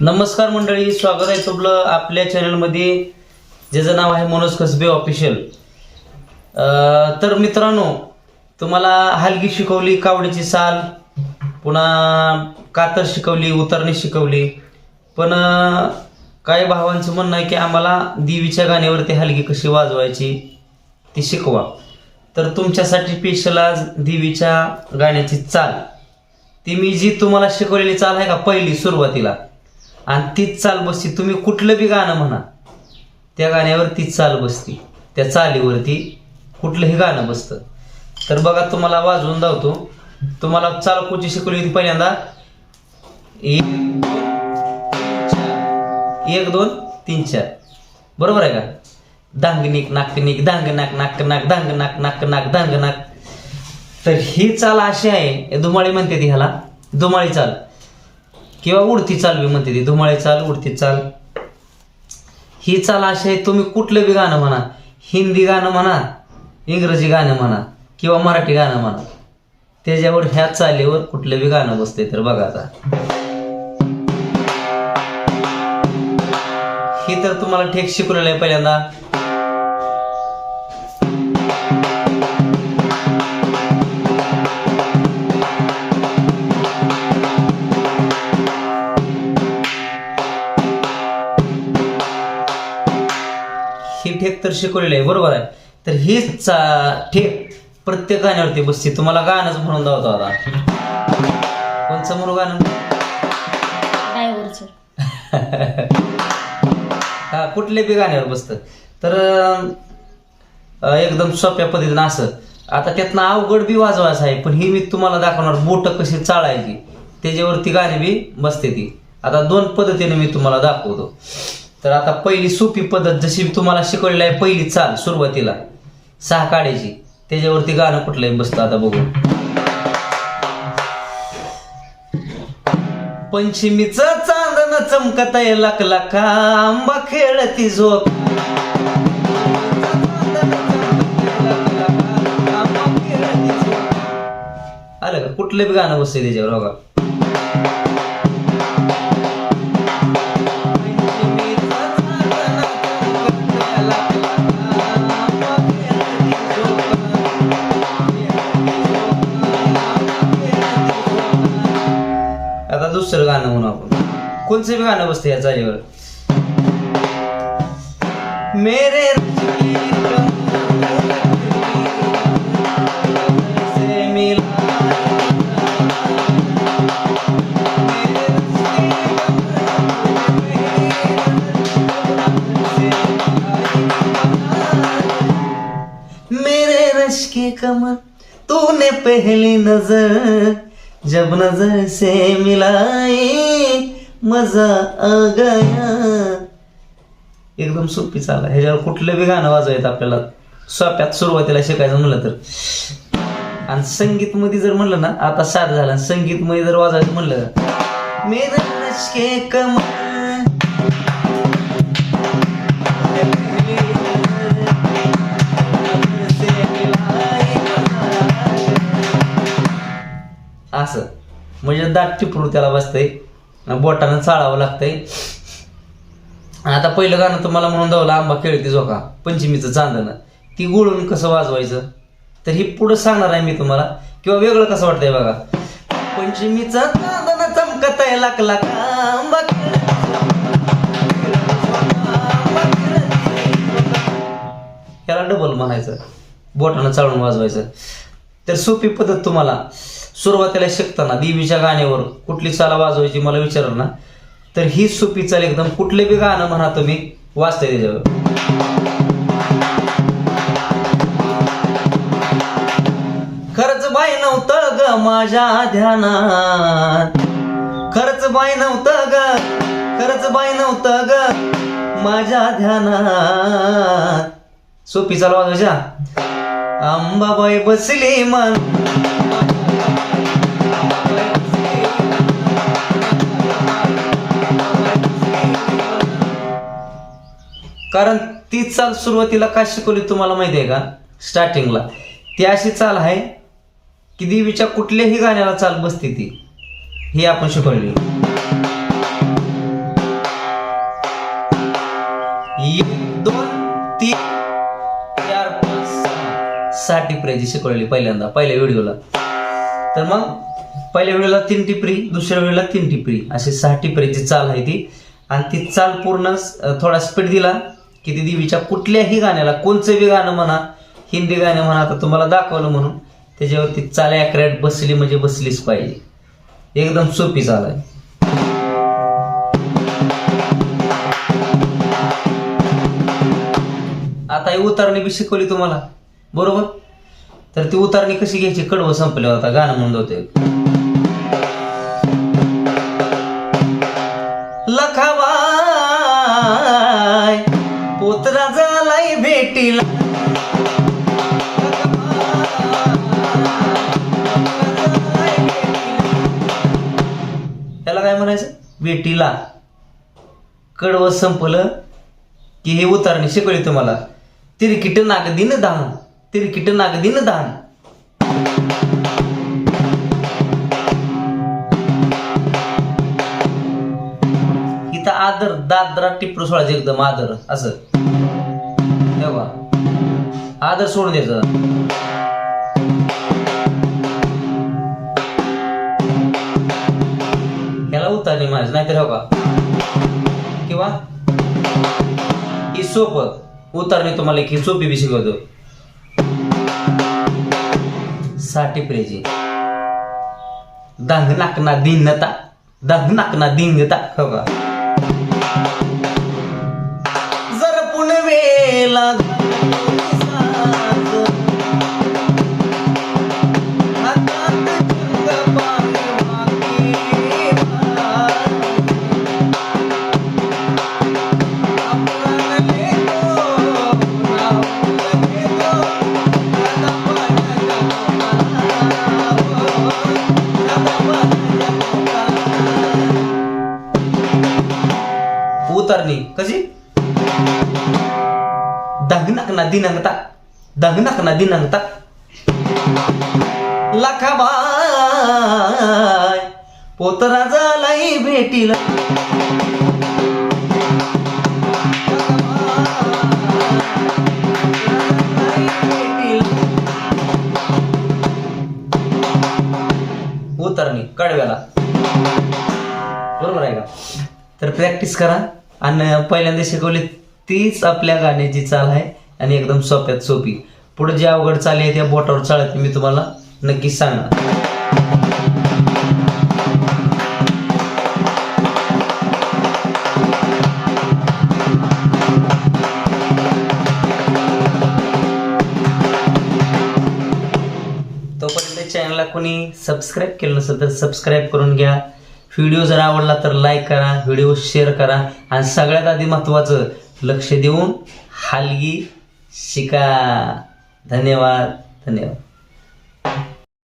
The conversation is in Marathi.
नमस्कार मंडळी स्वागत आहे तुमलं आपल्या चॅनलमध्ये ज्याचं नाव आहे मनोज कसबे ऑफिशियल तर मित्रांनो तुम्हाला हलगी शिकवली कावडीची साल पुन्हा कातर शिकवली उतरणी शिकवली. पण काही भावांचं म्हणणं आहे की आम्हाला देवीच्या गाण्यावरती हलगी कशी वाजवायची ती शिकवा. तर तुमच्यासाठी स्पेशल आज देवीच्या गाण्याची चाल. ती मी जी तुम्हाला शिकवलेली चाल आहे का पहिली सुरुवातीला आणि तीच चाल बसती. तुम्ही कुठलं बी गाणं म्हणा त्या गाण्यावर तीच चाल बसती. त्या चालीवरती कुठलंही गाणं बसतं. तर बघा तुम्हाला वाजवून धावतो तुम्हाला चाल कुठची शिकवली होती पहिल्यांदा? एक दोन, एक दोन तीन चार. बरोबर आहे का? दांगनिक नाकनिक दांग नाक नाक नाक दांग नाक नाक नाक दांग नाक. तर ही चाल अशी आहे धुमाळी म्हणते ती ह्याला. धुमाळी चाल. किंवा उडती चाल बी म्हणते ती धुमाळी चाल उडती चाल. ही चाल अशी आहे तुम्ही कुठलं बी गाणं म्हणा हिंदी गाणं म्हणा इंग्रजी गाणं म्हणा किंवा मराठी गाणं म्हणा त्याच्यावर ह्या चालीवर कुठलं बी गाणं बसतंय तर बघा आता. ही तर तुम्हाला ठेक शिकवलेलं आहे पहिल्यांदा. ही ठेक तर शिकवलेली आहे बरोबर आहे. तर हीच चा- ठेक प्रत्येक गाण्यावरती बसते. तुम्हाला गाणंच म्हणून दावतो आता. कोणचं म्हणू गाणं? हा कुठले बी गाण्यावर बसतं. तर एकदम सोप्या पद्धतीनं असं. आता त्यातनं अवघड बी वाजवायचं आहे पण ही मी तुम्हाला दाखवणार बोट कशी चाळायची. त्याच्यावरती गाणी बी बसते ती. आता दोन पद्धतीने मी तुम्हाला दाखवतो. तर आता पहिली सोपी पद्धत जशी मी तुम्हाला शिकवलेली आहे पहिली चाल सुरुवातीला. सहा काढायची. त्याच्यावरती गाणं कुठलंही बसतं आता बघू. पंचमीचं चांदन चमकत लाख लाखा आंबा खेळती झोप. आलं का? कुठलं बी गाणं बसतंय त्याच्यावर हो बघा दुसरं गाणं म्हणू आपण. कोणचं बी गाणं बसतं या जागेवर? मेरे मेरे रश के कमर तूने पहली नजर। जब नजर से मिलाए मजा आ गया। एकदम सोपी चाला ह्याच्यावर कुठलं बी गाणं वाजवायचं आपल्याला. सोप्यात सुरुवातीला शिकायचं म्हणलं तर. आणि संगीत मध्ये जर म्हणलं ना आता साध झालं. संगीत मध्ये जर वाजवायचं म्हणलं मेरे रश कमा असं. म्हणजे दाट टिपरू त्याला बसतंय. बोटानं चाळावं लागतंय. आता पहिलं गाणं तुम्हाला म्हणून दावलं आंबा खेळती झोका हो पंचमीचं चांदणं. ती गुळून कसं वाजवायचं? तर ही पुढं सांगणार आहे मी तुम्हाला. किंवा वेगळं कसं वाटतंय बघा. पंचमीचं चांदणं चमकत आहे लाख लाख आंबा हो याला डबल म्हणायचं. बोटानं चाळून वाजवायचं. तर सोपी पद्धत तुम्हाला. सुरुवातीला शिकताना देवीच्या गाण्यावर कुठली चाला वाजवायची मला विचार ना तर ही सोपी चाल एकदम कुठले बी गाणं म्हणा तुम्ही वाचताय त्याच्यावर. खर्च बाई नव्हतं ग माझ्या ध्यानात. खर्च बाई नव्हतं ग खरंच बाई नव्हतं ग माझ्या ध्यानात. सोपी चाल वाजवायच्या अंबाबाई बसली मन. कारण ती चाल सुरुवातीला का शिकवली तुम्हाला माहिती आहे का? स्टार्टिंगला ती अशी चाल आहे की देवीच्या कुठल्याही गाण्याला चाल बसते ती. हे आपण शिकवलेली दोन तीन चार सहा. सहा टिपऱ्याची शिकवलेली पहिल्यांदा पहिल्या व्हिडिओला. तर मग पहिल्या व्हिडिओला तीन टिपरी दुसऱ्या व्हिडिओला तीन टिपरी अशी सहा टिपऱ्याची चाल आहे ती. आणि ती चाल पूर्ण थोडा स्पीड दिला. की ती देवीच्या कुठल्याही गाण्याला कोणचं बी गाणं म्हणा हिंदी गाणं म्हणा आता तुम्हाला दाखवलं म्हणून त्याच्यावरती चाल ॲक्युरेट बसली म्हणजे बसलीच पाहिजे. एकदम सोपी चाल आहे. आता ही उतारणी बी शिकवली तुम्हाला. बरोबर? तर ती उतारणी कशी घ्यायची? कडवं संपल्यावर आता गाणं म्हणून होते पोतरा झालाय भेटीला. त्याला काय म्हणायचं? भेटीला. कडवं संपलं की हे उतारणी शिकवली तुम्हाला. तिरकिट नागदीन दान तिरकिट नागदीन दान. आदर दादरा टिपरू सोडायचं एकदम आदर असं. हे आदर सोडून द्यायचं. ह्याला उतारणी माझ नाहीतर हो का? किंवा? ही सोप. उतारणी तुम्हाला एक ही सोपी बी शिकवतो. साठी प्रेजी. दंग नाकना दिनता दंग नाकना दिंगता हो का? दगनक ना दिनंगता दगनक ना दिनंगता लखाबाय पोतरा झालाय भेटीला उतरणी कडव्याला बरोबर आहे का तर प्रॅक्टिस करा. आणि पहिल्यांदा शिकवली तीच आपल्या गाण्याची चाल आहे. आणि एकदम सोप्यात सोपी. पुढे जी अवघड चाल आहे त्या बोटावर चालत मी तुम्हाला नक्कीच सांगणार. तोपर्यंत चॅनलला कोणी सबस्क्राईब केलं नसेल तर सबस्क्राईब करून घ्या. व्हिडिओ जर आवडला तर लाईक करा व्हिडिओ शेअर करा. आणि सगळ्यात आधी महत्त्वाचं लक्ष देऊन हालगी शिका धन्यवाद धन्यवाद